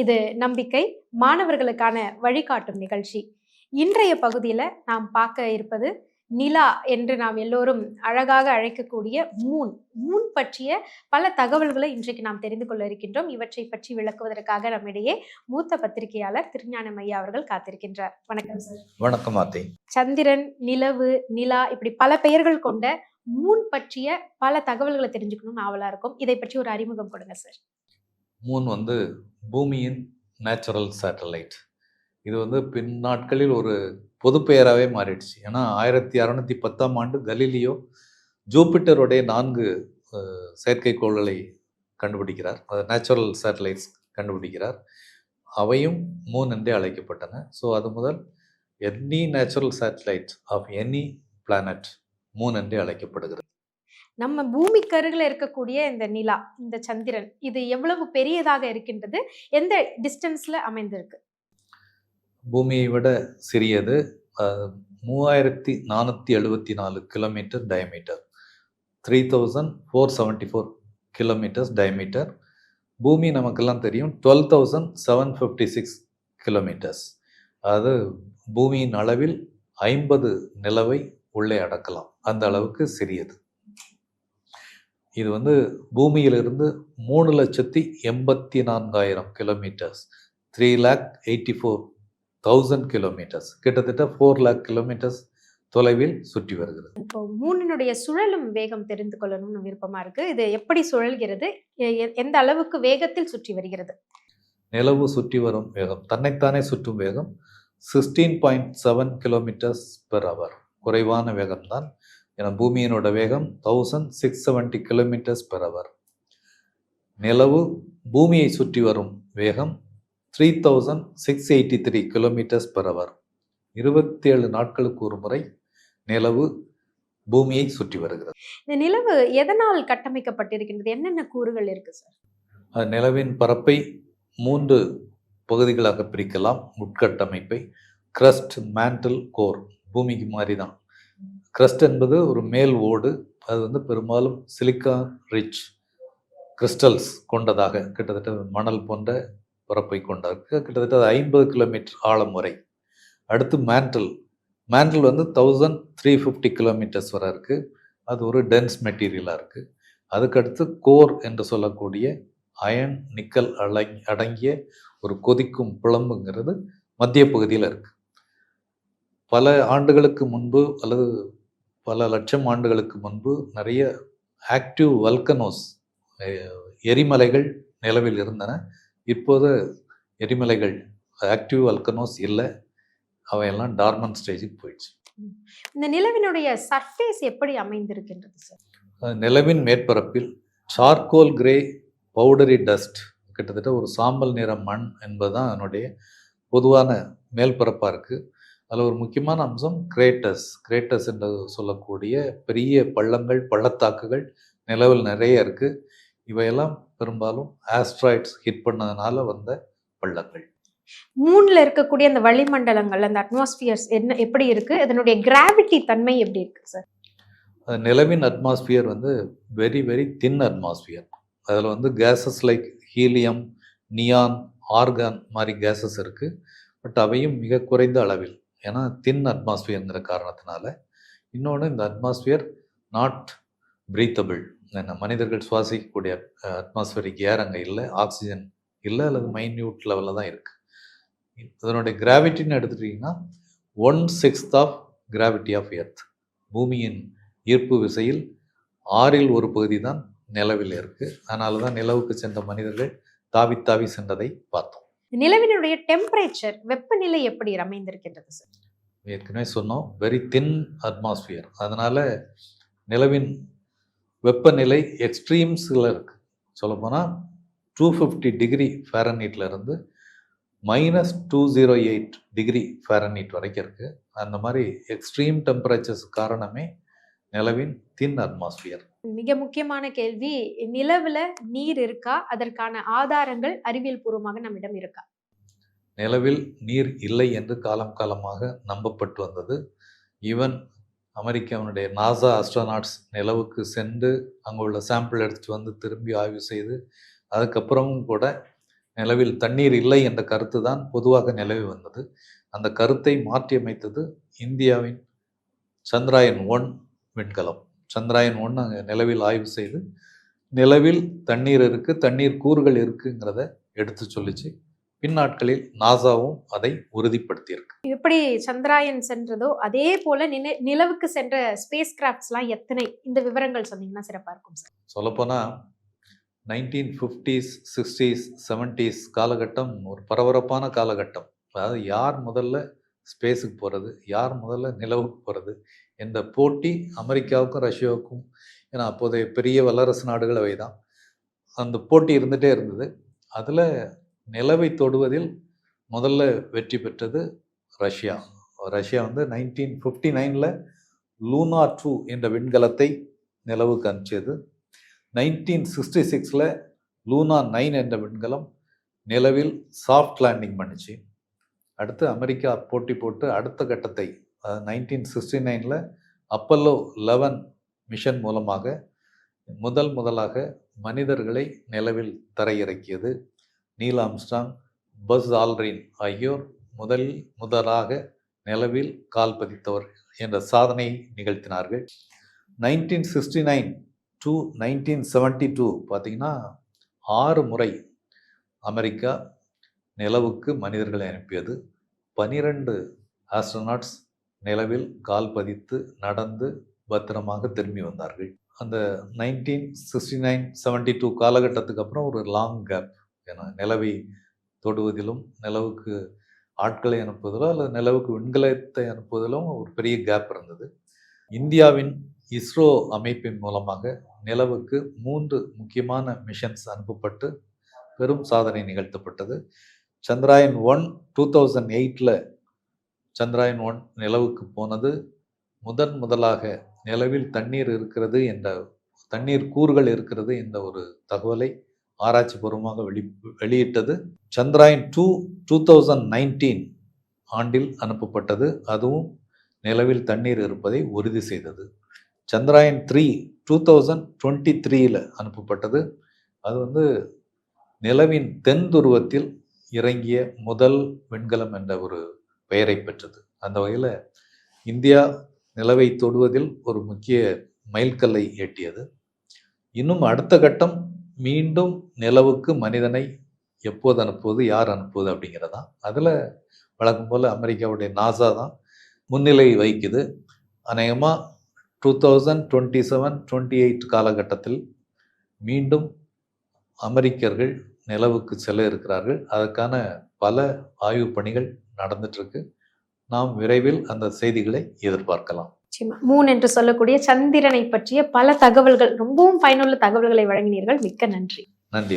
இது நம்பிக்கை மாணவர்களுக்கான வழிகாட்டும் நிகழ்ச்சி. இன்றைய பகுதியில் நாம் பார்க்க இருப்பது நிலா என்று நாம் எல்லோரும் அழகாக அழைக்கக்கூடிய மூன். மூன் பற்றிய பல தகவல்களை இன்றைக்கு நாம் தெரிந்து கொள்ள இருக்கின்றோம். இவற்றை பற்றி விளக்குவதற்காக நம்மிடையே மூத்த பத்திரிகையாளர் திருஞானம் ஐயா அவர்கள் காத்திருக்கின்றார். வணக்கம் சார். வணக்கம் சந்திரன் நிலவு நிலா இப்படி பல பெயர்கள் கொண்ட மூன் பற்றிய பல தகவல்களை தெரிஞ்சுக்கணும்னு ஆவலா இருக்கும். இதை பற்றி ஒரு அறிமுகம் கொடுங்க சார். மூன் வந்து பூமியின் நேச்சுரல் சேட்டலைட் இது வந்து பின் நாட்களில் ஒரு பொது பெயராகவே மாறிடுச்சு. ஏன்னா ஆயிரத்தி அறநூற்றி பத்தாம் ஆண்டு கலீலியோ ஜூபிட்டருடைய நான்கு செயற்கைக்கோள்களை கண்டுபிடிக்கிறார். அது நேச்சுரல் சேட்டலைட்ஸ் கண்டுபிடிக்கிறார். அவையும் மூன் என்றே அழைக்கப்பட்டன. ஸோ அது முதல் any natural satellite of any planet moon என்றே அழைக்கப்படுகிறது. நம்ம பூமிக்கு அருகில் இருக்கக்கூடிய இந்த நிலா இந்த சந்திரன் இது எவ்வளவு பெரியதாக இருக்கின்றது? எந்த டிஸ்டன்ஸில் அமைந்திருக்கு? பூமியை விட சிறியது மூவாயிரத்தி நானூற்றி எழுபத்தி நாலு kilometre diameter three thousand four seventy four kilometres diameter பூமி நமக்கெல்லாம் தெரியும் twelve thousand seven fifty six kilometres அதாவது பூமியின் அளவில் ஐம்பது நிலவை உள்ளே அடக்கலாம். அந்த அளவுக்கு சிறியது. இது வந்து பூமியிலிருந்து மூணு லட்சத்தி எண்பத்தி நான்காயிரம் kilometres three lakh eighty four thousand kilometres கிட்டத்தட்ட ஃபோர் லேக் கிலோமீட்டர்ஸ் தொலைவில் சுற்றி வருகிறது. இப்போ மூணினுடைய சுழலும் வேகம் தெரிந்து கொள்ளணும்னு விருப்பமா இருக்கு. இது எப்படி சுழல்கிறது? எந்த அளவுக்கு வேகத்தில் சுற்றி வருகிறது? நிலவு சுற்றி வரும் வேகம் தன்னைத்தானே சுற்றும் வேகம் sixteen point seven kilometres per hour குறைவான வேகம்தான் ஏன்னா பூமியினோட வேகம் thousand six seventy kilometres per hour நிலவு பூமியை சுற்றி வரும் வேகம் three thousand six eighty three kilometres per hour இருபத்தி ஏழு நாட்களுக்கு ஒரு முறை நிலவு பூமியை சுற்றி வருகிறது. இந்த நிலவு எதனால் கட்டமைக்கப்பட்டிருக்கின்றது? என்னென்ன கூறுகள் இருக்கு சார் அது நிலவின் பரப்பை மூன்று பகுதிகளாக பிரிக்கலாம். உட்கட்டமைப்பை கிரஸ்ட் மேண்டில் கோர் பூமிக்கு மாதிரி தான் கிரஸ்ட் என்பது ஒரு மேல் ஓடு. அது வந்து பெரும்பாலும் சிலிக்கா ரிச் கிறிஸ்டல்ஸ் கொண்டதாக கிட்டத்தட்ட மணல் போன்ற பரப்பை கொண்டதற்கு கிட்டத்தட்ட அது ஐம்பது கிலோமீட்டர் ஆழம் வரை. அடுத்து மேண்டல் மேண்டில் வந்து தௌசண்ட் த்ரீ ஃபிஃப்டி கிலோமீட்டர்ஸ் வரை இருக்குது அது ஒரு டென்ஸ் மெட்டீரியலாக இருக்குது அதுக்கடுத்து கோர் என்று சொல்லக்கூடிய அயன் நிக்கல் அடங் அடங்கிய ஒரு கொதிக்கும் பிளம்புங்கிறது மத்திய பகுதியில் இருக்குது பல ஆண்டுகளுக்கு முன்பு அல்லது பல லட்சம் ஆண்டுகளுக்கு முன்பு நிறைய ஆக்டிவ் வல்கனோஸ் எரிமலைகள் நிலவில் இருந்தன. இப்போது எரிமலைகள் ஆக்டிவ் வல்கனோஸ் இல்லை. அவையெல்லாம் டார்மன் ஸ்டேஜுக்கு போயிடுச்சு. இந்த நிலவினுடைய சர்ஃபேஸ் எப்படி அமைந்திருக்கின்றது சார் நிலவின் மேற்பரப்பில் சார்கோல் கிரே பவுடரி டஸ்ட் கிட்டத்தட்ட ஒரு சாம்பல் நிற மண் என்பதுதான் அதனுடைய பொதுவான மேல்பரப்பாக இருக்குது அதில் ஒரு முக்கியமான அம்சம் கிரேட்டஸ். கிரேட்டஸ் என்று சொல்லக்கூடிய பெரிய பள்ளங்கள் பள்ளத்தாக்குகள் நிலவில் நிறைய இருக்குது இவையெல்லாம் பெரும்பாலும் ஆஸ்ட்ராய்ட்ஸ் ஹிட் பண்ணதுனால வந்த பள்ளங்கள். மூணுல இருக்கக்கூடிய அந்த வளிமண்டலங்கள் அந்த அட்மாஸ்பியர்ஸ் என்ன எப்படி இருக்கு? அதனுடைய கிராவிட்டி தன்மை எப்படி இருக்கு சார் நிலவின் அட்மாஸ்பியர் வந்து வெரி வெரி தின் அட்மாஸ்பியர் அதில் வந்து gases like helium neon argon மாதிரி கேஸஸ் இருக்குது பட் அவையும் மிக குறைந்த அளவில். ஏன்னா தின் அட்மாஸ்பியர்ங்கிற காரணத்தினால. இன்னொன்று இந்த அட்மாஸ்பியர் நாட் பிரீத்தபிள் என்ன மனிதர்கள் சுவாசிக்கக்கூடிய அட்மாஸ்பியரிக் ஏர் அங்கே இல்லை ஆக்சிஜன் இல்லை அல்லது மைன்யூட் லெவலில் தான் இருக்குது இதனுடைய கிராவிட்டின்னு எடுத்துட்டிங்கன்னா one sixth of gravity of earth பூமியின் ஈர்ப்பு விசையில் ஆறில் ஒரு பகுதி தான் நிலவில் இருக்குது அதனால தான் நிலவுக்கு சென்ற மனிதர்கள் தாவி தாவி சென்றதை பார்த்தோம். நிலவினுடைய டெம்பரேச்சர் வெப்பநிலை எப்படி அமைந்திருக்கின்றது சார் ஏற்கனவே சொன்னோம் வெரி தின் அட்மாஸ்பியர் அதனால நிலவின் வெப்பநிலை எக்ஸ்ட்ரீம்ஸில் இருக்குது சொல்லப்போனால் டூ ஃபிஃப்டி டிகிரி ஃபேரன்ஹீட்ல இருந்து minus two zero eight degree Fahrenheit வரைக்கும் இருக்குது அந்த மாதிரி எக்ஸ்ட்ரீம் டெம்பரேச்சர்ஸ் காரணமே நிலவின் தின் அட்மாஸ்பியர் மிக முக்கியமான கேள்வி நிலவுல நீர் இருக்கா? அதற்கான ஆதாரங்கள் அறிவியல் பூர்வமாக நம்மிடம் இருக்கா? நிலவில் நீர் இல்லை என்று காலம் காலமாக நம்பப்பட்டு வந்தது. ஈவன் அமெரிக்காவினுடைய நாசா ஆஸ்ட்ரோநாட்ஸ் நிலவுக்கு சென்று அங்கே உள்ள சாம்பிள் எடுத்துட்டு வந்து திரும்பி ஆய்வு செய்து அதுக்கப்புறமும் கூட நிலவில் தண்ணீர் இல்லை என்ற கருத்து தான் பொதுவாக நிலவி வந்தது. அந்த கருத்தை மாற்றியமைத்தது இந்தியாவின் சந்திராயன் ஒன் விண்கலம். சந்திராயன் ஒன் அங்கே நிலவில் ஆய்வு செய்து நிலவில் தண்ணீர் இருக்கு தண்ணீர் கூறுகள் இருக்குங்கிறத எடுத்து சொல்லிச்சு. பின்னாட்களில் நாசாவும் அதை உறுதிப்படுத்தியிருக்கு. எப்படி சந்திராயன் சென்றதோ அதே போல நினை- நிலவுக்கு சென்ற ஸ்பேஸ் கிராஃப்ட்ஸ்லாம் எத்தனை? இந்த விவரங்கள் சொன்னீங்கன்னா சிறப்பா இருக்கும் சார். சொல்லப்போனால் நைன்டீன் ஃபிஃப்டிஸ் சிக்ஸ்டீஸ் செவன்டீஸ் காலகட்டம் ஒரு பரபரப்பான காலகட்டம். அதாவது யார் முதல்ல ஸ்பேஸுக்கு போகிறது யார் முதல்ல நிலவுக்கு போகிறது இந்த போட்டி அமெரிக்காவுக்கும் ரஷ்யாவுக்கும் ஏன்னா அப்போதைய பெரிய வல்லரசு நாடுகள் அவை தான் அந்த போட்டி இருந்துகிட்டே இருந்தது. அதில் நிலவை தொடுவதில் முதல்ல வெற்றி பெற்றது ரஷ்யா. ரஷ்யா வந்து நைன்டீன் ஃபிஃப்டி நைனில் லூனா டூ என்ற விண்கலத்தை நிலவுக்கு அனுப்பிச்சது. நைன்டீன் சிக்ஸ்டி சிக்ஸில் லூனா நைன் என்ற விண்கலம் நிலவில் சாஃப்ட் லேண்டிங் பண்ணுச்சு. அடுத்து அமெரிக்கா போட்டி போட்டு அடுத்த கட்டத்தை நைன்டீன் சிக்ஸ்டி நைனில் அப்பல்லோ லெவன் மிஷன் மூலமாக முதல் முதலாக மனிதர்களை நிலவில் தரையிறக்கியது. நீல் ஆம்ஸ்டாங் பஸ் ஆல்ரின் ஆகியோர் முதல் முதலாக நிலவில் கால் பதித்தவர் என்ற சாதனையை நிகழ்த்தினார்கள். Nineteen sixty nine to nineteen seventy two பார்த்தீங்கன்னா ஆறு முறை அமெரிக்கா நிலவுக்கு மனிதர்களை அனுப்பியது. பனிரெண்டு ஆஸ்ட்ரோநாட்ஸ் நிலவில் கால் பதித்து நடந்து பத்திரமாக திரும்பி வந்தார்கள். அந்த nineteen sixty nine seventy two காலகட்டத்துக்கு அப்புறம் ஒரு லாங் கேப் ஏன்னா நிலவை தொடுவதிலும் நிலவுக்கு ஆட்களை அனுப்புவதிலோ அல்லது நிலவுக்கு விண்கலத்தை அனுப்புவதிலும் ஒரு பெரிய கேப் இருந்தது. இந்தியாவின் இஸ்ரோ அமைப்பின் மூலமாக நிலவுக்கு மூன்று முக்கியமான மிஷன்ஸ் அனுப்பப்பட்டு பெரும் சாதனை நிகழ்த்தப்பட்டது. சந்திராயன் ஒன் டூ தௌசண்ட் எயிட்டில் சந்திராயன் ஒன் நிலவுக்கு போனது. முதன் முதலாக நிலவில் தண்ணீர் இருக்கிறது என்ற தண்ணீர் கூறுகள் இருக்கிறது என்ற ஒரு தகவலை ஆராய்ச்சி பூர்வமாக வெளி வெளியிட்டது. Chandrayaan two two thousand nineteen ஆண்டில் அனுப்பப்பட்டது. அதுவும் நிலவில் தண்ணீர் இருப்பதை உறுதி செய்தது. Chandrayaan three two thousand twenty த்ரீயில் அனுப்பப்பட்டது. அது வந்து நிலவின் தென் துருவத்தில் இறங்கிய முதல் விண்கலம் என்ற ஒரு பெயரை பெற்றது. அந்த வகையில் இந்தியா நிலவை தொடுவதில் ஒரு முக்கிய மைல்கல்லை எட்டியது. இன்னும் அடுத்த கட்டம் மீண்டும் நிலவுக்கு மனிதனை எப்போது அனுப்புவது யார் அனுப்புவது அப்படிங்கிறதான் அதில் வழக்கம் போல் அமெரிக்காவுடைய நாசா தான் முன்னிலை வகிக்குது. அநேகமாக two thousand twenty seven twenty eight காலகட்டத்தில் மீண்டும் அமெரிக்கர்கள் நிலவுக்கு செல்ல இருக்கிறார்கள். அதற்கான பல ஆய்வு பணிகள் நடந்துட்டுருக்கு. நாம் விரைவில் அந்த செய்திகளை எதிர்பார்க்கலாம். மூன் என்று சொல்லக்கூடிய சந்திரனை பற்றிய பல தகவல்கள் ரொம்பவும் பயனுள்ள தகவல்களை வழங்கினீர்கள். மிக்க நன்றி. நன்றி